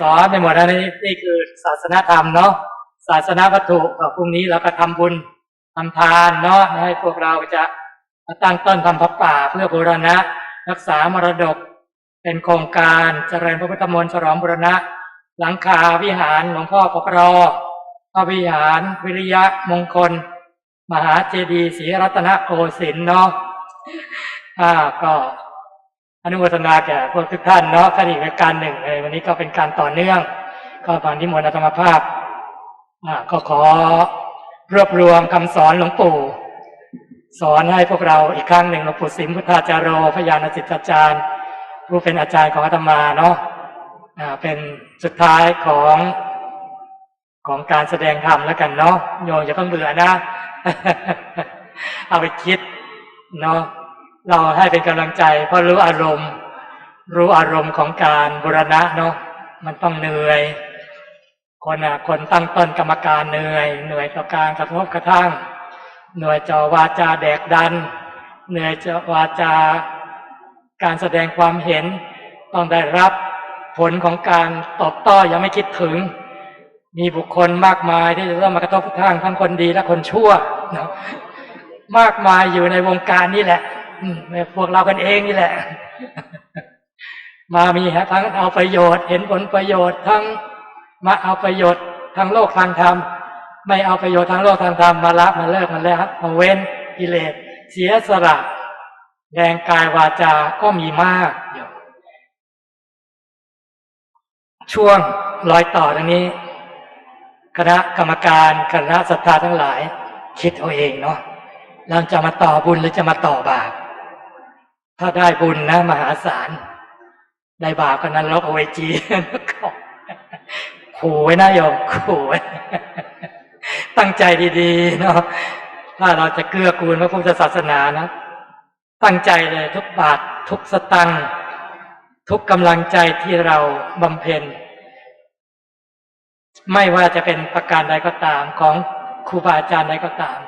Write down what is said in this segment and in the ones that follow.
สอนไปหมดแล้วนี่นี่คือศาสนธรรมเนาะศาสนาวัตถุก็พรุ่งนี้เราก็ทำบุญทำทานเนาะให้พวกเราจะตั้งต้นทำพระป่าเพื่อบูรณะ รักษามรดก เป็นโครงการเจริญพระพุทธมนต์ฉลองบูรณะ หลังคาวิหารหลวงพ่อปกรอพระวิหารวิริยะมงคล มหาเจดีย์ศรีรัตนโกสินทร์เนาะอ่าก็ นุโมทนาแก่พวกทุกท่านเนาะคดีเป็นการหนึ่งเลยวันนี้ก็เป็นการต่อเนื่อง ก็ผ่านนิมนต์อาตมาภาพอ่าก็ขอรวบรวมคำสอนหลวงปู่ สอนให้พวกเราอีกครั้งหนึ่งหลวงปู่สิมพุทธาจารโรพยานจิตอาจารย์ ผู้เป็นอาจารย์ของอาตมาเนาะอ่าเป็นสุดท้ายของของการแสดงธรรมแล้วกันเนาะโยมอย่าเพิ่งเบื่อนะ เอาไปคิดเนาะ เราให้เป็นกำลังใจ เพราะรู้อารมณ์ รู้อารมณ์ของการบูรณะเนาะมันต้องเหนื่อย คนอะคนตั้งต้นกรรมการเหนื่อย เหนื่อยต่อการกระทบกระทั่ง เหนื่อยจอวาจาแดกดัน เหนื่อยจอวาจาการแสดงความเห็น ต้องได้รับผลของการตอบโต้ยังไม่คิดถึง มีบุคคลมากมายที่จะต้องมากระทบกระทั่งทั้งคนดีและคนชั่วเนาะมากมายอยู่ในวงการนี่แหละ พวกเรากันเองนี่แหละ มามีฮะทั้งเอาประโยชน์ เห็นผลประโยชน์ทั้งมาเอาประโยชน์ทางโลกทางธรรมไม่เอาประโยชน์ทางโลกทางธรรมมาละมาเลิกมาแล้วมาเว้นกิเลสเสียสละแรงกายวาจาก็มีมากอยู่ช่วงรอยต่อตรงนี้ คณะกรรมการคณะศรัทธาทั้งหลาย คิดเอาเองเนาะเราจะมาต่อบุญหรือจะมาต่อบาป ถ้าได้บุญนะมหาศาล ได้บาปก็นั้นลกเอาไว้จีนขู่ไว้นะโยมขู่ไว้ตั้งใจดีๆเนาะถ้าเราจะเกื้อกูลพระพุทธศาสนานะ ตั้งใจเลยทุกบาททุกสตังทุกกำลังใจที่เราบำเพ็ญ ไม่ว่าจะเป็นประการใดก็ตามของครูบาอาจารย์ใดก็ตาม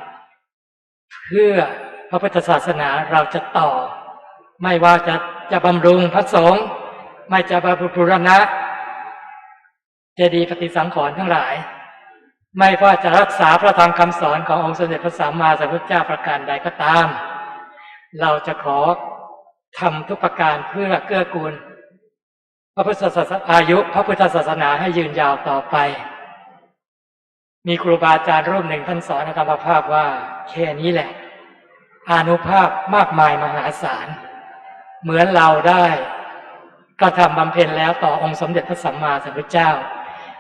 เพื่อพระพุทธศาสนาเราจะต่อ ไม่ว่าจะจะบำรุงพระสงฆ์ไม่จะบำรุงบุรณะ เจดีย์ปฏิสังขรณ์ทั้งหลาย ไม่ว่าจะรักษาพระธรรมคำสอนขององค์สมเด็จพระสัมมาสัมพุทธเจ้าประการใดก็ตาม เราจะขอทำทุกประการเพื่อเกื้อกูล พระพุทธศาสนาอายุ พระพุทธศาสนาให้ยืนยาวต่อไป มีครูบาอาจารย์รูปหนึ่งท่านสอนธรรมภาพว่าแค่นี้แหละ อานุภาพมากมายมหาศาล เหมือนเราได้กระทำบำเพ็ญแล้วต่อองค์สมเด็จพระสัมมาสัมพุทธเจ้า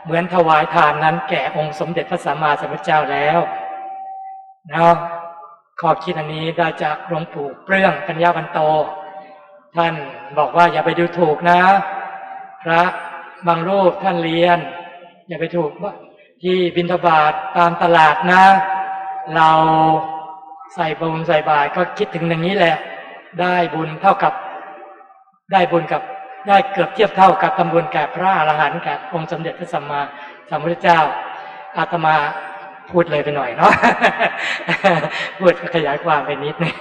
เหมือนถวายทานนั้นแก่องค์สมเด็จพระสัมมาสัมพุทธเจ้าแล้วเนาะข้อคิดอันนี้ได้จากหลวงปู่เปลื้องปัญญาวันโต ท่านบอกว่าอย่าไปดูถูกนะ พระบางรูปท่านเรียน อย่าไปถูกว่าที่บิณฑบาตตามตลาดนะ เราใส่บุญใส่บาตรก็คิดถึงอย่างนี้แหละ ได้บุญเท่ากับ ได้บุญกับได้เกือบเทียบเท่ากับทำบุญแก่พระอรหันต์แก่องค์สมเด็จพระสัมมาสัมพุทธเจ้าอาตมาพูดเลยไปหน่อยเนาะพูดขยายความไปนิดนึง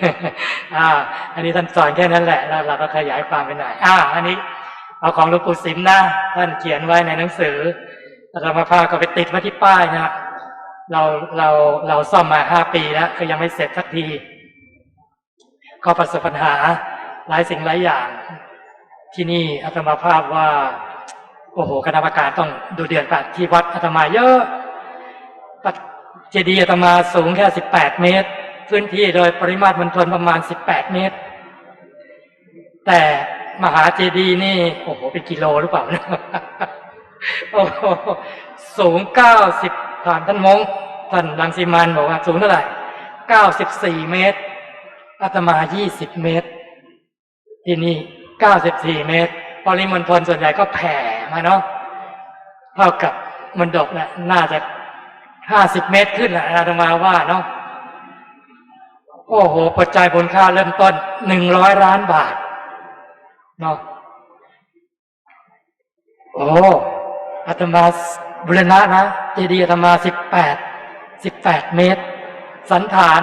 อ่า อันนี้ท่านสอนแค่นั้นแหละแล้วเราก็ขยายความไปหน่อยอ่า อันนี้เอาของหลวงปู่สิมนะท่านเขียนไว้ในหนังสืออาตมาภาก็ไปติดไว้ที่ป้ายนะเราเราเราซ่อมมาห้าปีแล้วก็ยังไม่เสร็จสักทีก็ประสบปัญหาหลายสิ่งหลายอย่าง ที่นี่อาตมาภาพว่า โอ้โหคณะกรรมการต้องดูเดือดปัดที่วัดอาตมาเยอะปัดเจดีย์อาตมาสูงแค่สิบแปดเมตร พื้นที่โดยปริมาตรมณฑลประมาณสิบแปดเมตร แต่มหาเจดีย์นี่โอ้โหเป็นกิโลหรือเปล่านะโอ้โหสูงเก้าสิบผ่านท่านมงท่านรังสีมันบอกว่าสูงเท่าไหร่เก้าสิบสี่เมตรอาตมายี่สิบเมตร ที่นี่ เก้าสิบสี่เมตร ปริมณฑลส่วนใหญ่ก็แผ่มาเนาะเท่ากับมณฑปนะน่าจะห้าสิบเมตรขึ้นแหละอาตมาว่าเนาะโอ้โห ปัจจัยผลค่าเริ่มต้นหนึ่งร้อยล้านบาทเนาะโอ้อาตมาบุรณะนะเจดีย์อาตมาสิบแปดสิบแปดเมตร สันฐาน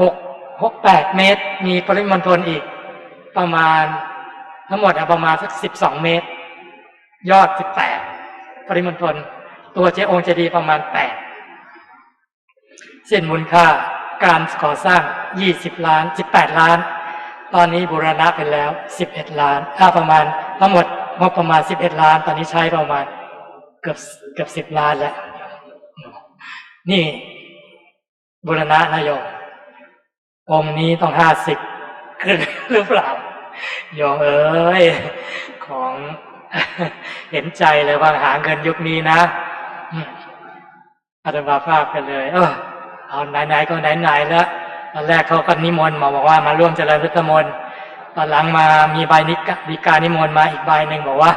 หกหกแปดเมตร มีปริมณฑลอีกประมาณ ทั้งหมดอะประมาณสักสิบสองเมตร ยอดสิบแปดปริมณฑลตัวเจองค์เจดีย์ประมาณแปดเส้นมูลค่าการก่อสร้างยี่สิบล้านสิบแปดล้าน ตอนนี้บูรณะไปแล้วสิบเอ็ดล้านถ้าประมาณทั้งหมดงบประมาณสิบเอ็ดล้าน ตอนนี้ใช้ประมาณเกือบเกือบสิบล้านแล้ว นี่บูรณะนายกองนี้ต้องห้าสิบขึ้นหรือเปล่า โยมเอ้ยของเห็นใจเลยว่าหาเงินยุคนี้นะอาตมาภาพกันเลย เออเอาไหนๆก็ไหนๆแล้วตอนแรกเขาก็นิมนต์มาบอกว่ามาร่วมเจริญพุทธมนต์ตอนหลังมามีใบนิกะดีการนิมนต์มาอีกใบหนึ่งบอกว่า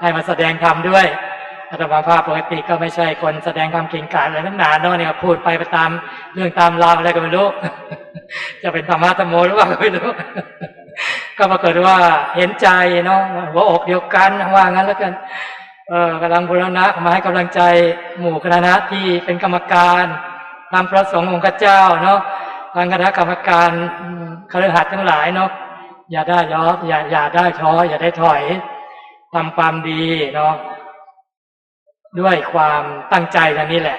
ให้มาแสดงธรรมด้วยอาตมาภาพปกติก็ไม่ใช่คนแสดงความเก่งกาจอะไรนักหนาเนาะเนี่ยพูดไปไปตามเรื่องตามราวอะไรก็ไม่รู้จะเป็นธรรมะธรรมโมหรือเปล่าก็ไม่รู้ ก็ปรากฏว่าเห็นใจเนาะหัวอกเดียวกันว่างั้นแล้วกันเออกำลังบูรณะมาให้กำลังใจหมู่คณะที่เป็นกรรมการตามพระสงฆ์องค์เจ้าเนาะทางคณะกรรมการคฤหัสถ์ทั้งหลายเนาะอย่าได้ย้ออย่าอย่าได้ท้ออย่าได้ถอยทำความดีเนาะด้วยความตั้งใจอันนี้แหละ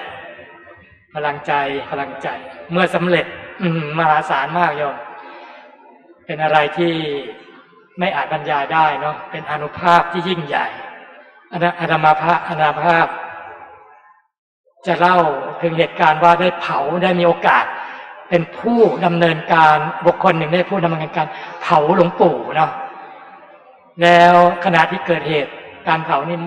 พลังใจพลังใจ เมื่อสำเร็จอืมมหาศาลมากโยม เป็นอะไรที่ไม่อาจบรรยายได้เนาะเป็นอนุภาพที่ยิ่งใหญ่อนาอนามาภาพอนาภาพ จะเล่าถึงเหตุการณ์ว่าได้เผาได้มีโอกาส เป็นผู้ดำเนินการบุคคลหนึ่งได้ผู้ดำเนินการ เผาหลวงปู่เนาะแล้วขณะที่เกิดเหตุการเผานี่อื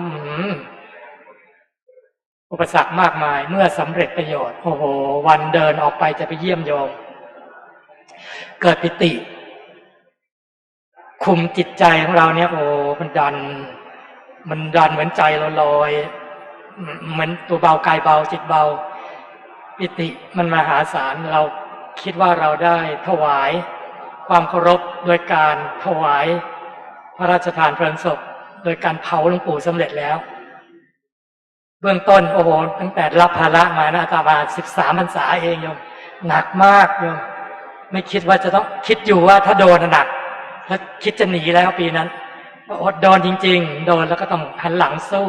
อุปสรรคมากมายเมื่อสำเร็จประโยชน์ โอ้โห วันเดินออกไปจะไปเยี่ยมโยม เกิดปิติ คุมจิตใจของเราเนี่ย โอ้มันดัน มันดันเหมือนใจเราลอยเหมือนตัวเบากายเบาจิตเบาปิติมันมหาศาลเราคิดว่าเราได้ถวาย ความเคารพโดยการถวาย พระราชทานเพลิงศพ โดยการเผาหลวงปู่สำเร็จแล้ว เบื้องต้นโอ้โหตั้งแต่รับภาระมานะอามาสิบสามพรรษาเองโยมหนักมากโยมไม่คิดว่าจะต้องคิดอยู่ว่าถ้าโดนน่ะหนัก ถ้าคิดจะหนีแล้วปีนั้นอดโดนจริง ๆ โดนแล้วก็ต้องหันหลังสู้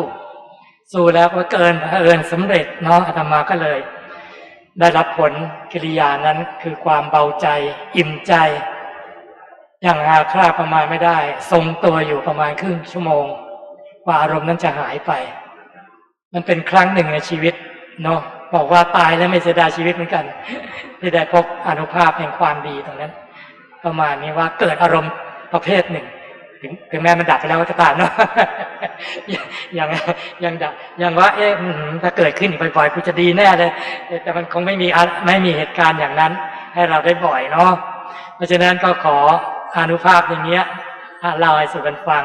สู้แล้วก็เกินเผอิญสำเร็จเนาะอาตมาก็เลย ได้รับผลกิริยานั้นคือความเบาใจ อิ่มใจ อย่างอาคราประมาณไม่ได้ ทรงตัวอยู่ประมาณครึ่งชั่วโมงกว่าอารมณ์นั้นจะหายไป มันเป็นครั้งหนึ่งในชีวิตเนาะบอกว่าตายแล้วไม่เสียดายชีวิตเหมือนกันที่ได้พบอนุภาพแห่งความดีตรงนั้น ประมาณนี้ว่าเกิดอารมณ์ ประเภทหนึ่ง ถึงถึงแม้มันดับไปแล้วก็ตามเนาะยังยังดับยังว่า เอ๊ะอืมถ้าเกิดขึ้นอีกบ่อยๆกูจะดีแน่เลย แต่มันคงไม่มีไม่มีเหตุการณ์อย่างนั้น ให้เราได้บ่อยเนาะเพราะฉะนั้นก็ขออนุภาพอย่างเงี้ยเล่าให้สู่กันฟัง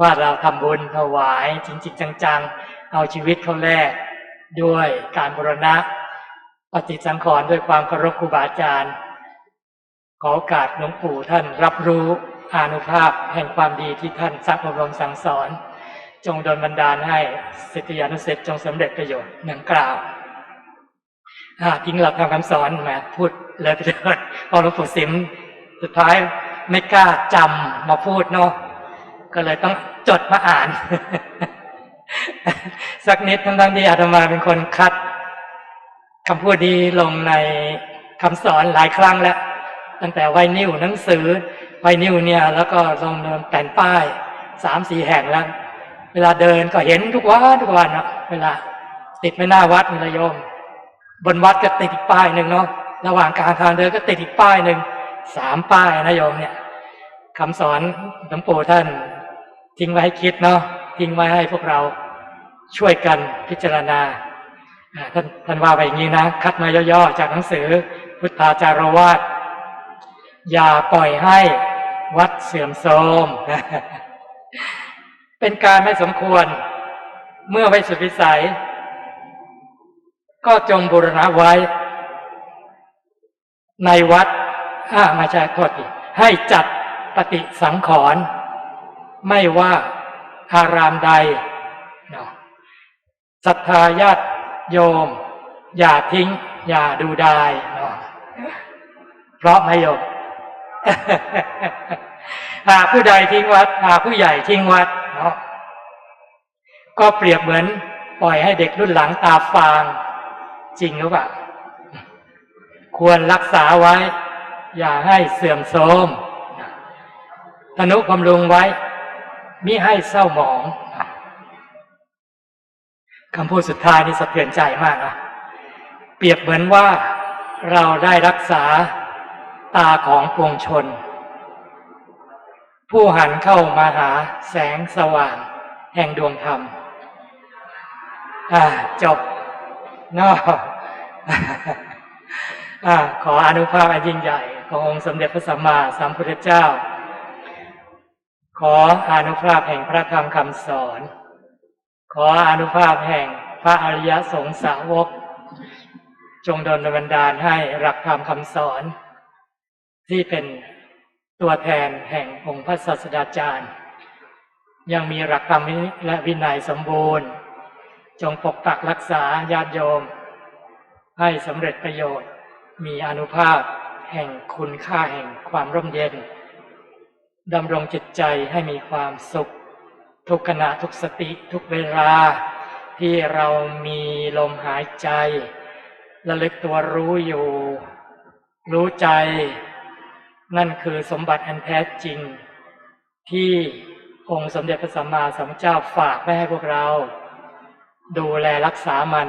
ว่าเราทำบุญถวายจริงๆจังๆ เอาชีวิตเขาแลกด้วยการบรณะ ปฏิสังขรณ์ด้วยความเคารพครูบาอาจารย์ขอโอกาสหลวงปู่ท่านรับรู้ อานุภาพแห่งความดีที่ท่านสร้างอบรมสั่งสอน จงดลบันดาลให้สิทธิานุเสร็จจงสำเร็จประโยชน์หนึ่งกล่าวทิ้งหลักธรรมคำสอนมาพูดเลยไปเถิดพอหลวงปู่สิมสุดท้ายไม่กล้าจำมาพูดเนาะก็เลยต้องจดมาอ่าน สักนิดทั้งๆที่อาตมาเป็นคนคัดคำพูดดีลงในคำสอนหลายครั้งแล้ว ตั้งแต่ไวนิวหนังสือ ไวนิวเนี่ยแล้วก็ลงเดินแผ่นป้ายสามสี่แห่งแล้ว เวลาเดินก็เห็นทุกวันทุกวันเนาะเวลา ติดไม่หน้าวัดนี่ละโยม บนวัดก็ติดอีกป้ายหนึ่งเนาะระหว่างกลางทางเดินก็ติดอีกป้ายหนึ่งสามป้ายนะโยมเนี่ยคำสอนหลวงปู่ท่าน ทิ้งไว้ให้คิดเนาะทิ้งไว้ให้พวกเราช่วยกันพิจารณาอ่าท่านท่านว่าไปอย่างนี้นะ คัดมาย่อๆ จากหนังสือ พุทธาจารวาสอย่าปล่อยให้ วัดเสื่อมโทรมเป็นการไม่สมควร เมื่อไว้สุดวิสัย ก็จงบูรณะไว้ ในวัดอ่าม่ใช่โทษทีให้จัดปฏิสังขรณ์ไม่ว่าอารามใดศรัทธาญาติโยม อย่าทิ้ง อย่าดูดายเพราะไหมโยม หากผู้ใดทิ้งวัดหากผู้ใหญ่ทิ้งวัดเนาะก็เปรียบเหมือนปล่อยให้เด็กรุ่นหลังตาฟาง จริงหรือเปล่าควรรักษาไว้ อย่าให้เสื่อมโทรมธนุบำรุงไว้ มิให้เศร้าหมองคำพูดสุดท้ายนี่สะเทือนใจมากนะเปรียบเหมือนว่าเราได้รักษา ตาของปวงชน ผู้หันเข้ามาหาแสงสว่าง แห่งดวงธรรม อ่า จบนอะอ่าขออนุภาพอันยิ่งใหญ่ ขององค์สมเด็จพระสัมมาสัมพุทธเจ้า ขออนุภาพแห่งพระธรรมคำสอน ขออนุภาพแห่งพระอริยสงสาวก จงดลบันดาลให้หลักธรรมคำสอน ที่เป็นตัวแทนแห่งองค์พระศาสดาจารย์ ยังมีหลักธรรมและวินัยสมบูรณ์ จงปกปักรักษาญาติโยม ให้สำเร็จประโยชน์ มีอนุภาพแห่งคุณค่าแห่งความร่มเย็นดำรงจิตใจให้มีความสุข ทุกขณะทุกสติทุกเวลา ที่เรามีลมหายใจระลึกตัวรู้อยู่ รู้ใจ นั่นคือสมบัติอันแท้จริง ที่องค์สมเด็จพระสัมมาสัมพุทธเจ้าฝากไว้ให้พวกเรา ดูแลรักษามัน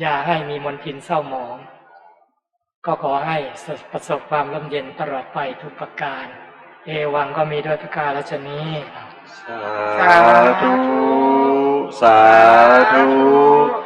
อย่าให้มีมนทินเศร้าหมอง ก็ขอให้ประสบความร่มเย็นตลอดไปทุกประการ เอวังก็มีด้วยประการละชนีสาธุ สาธุ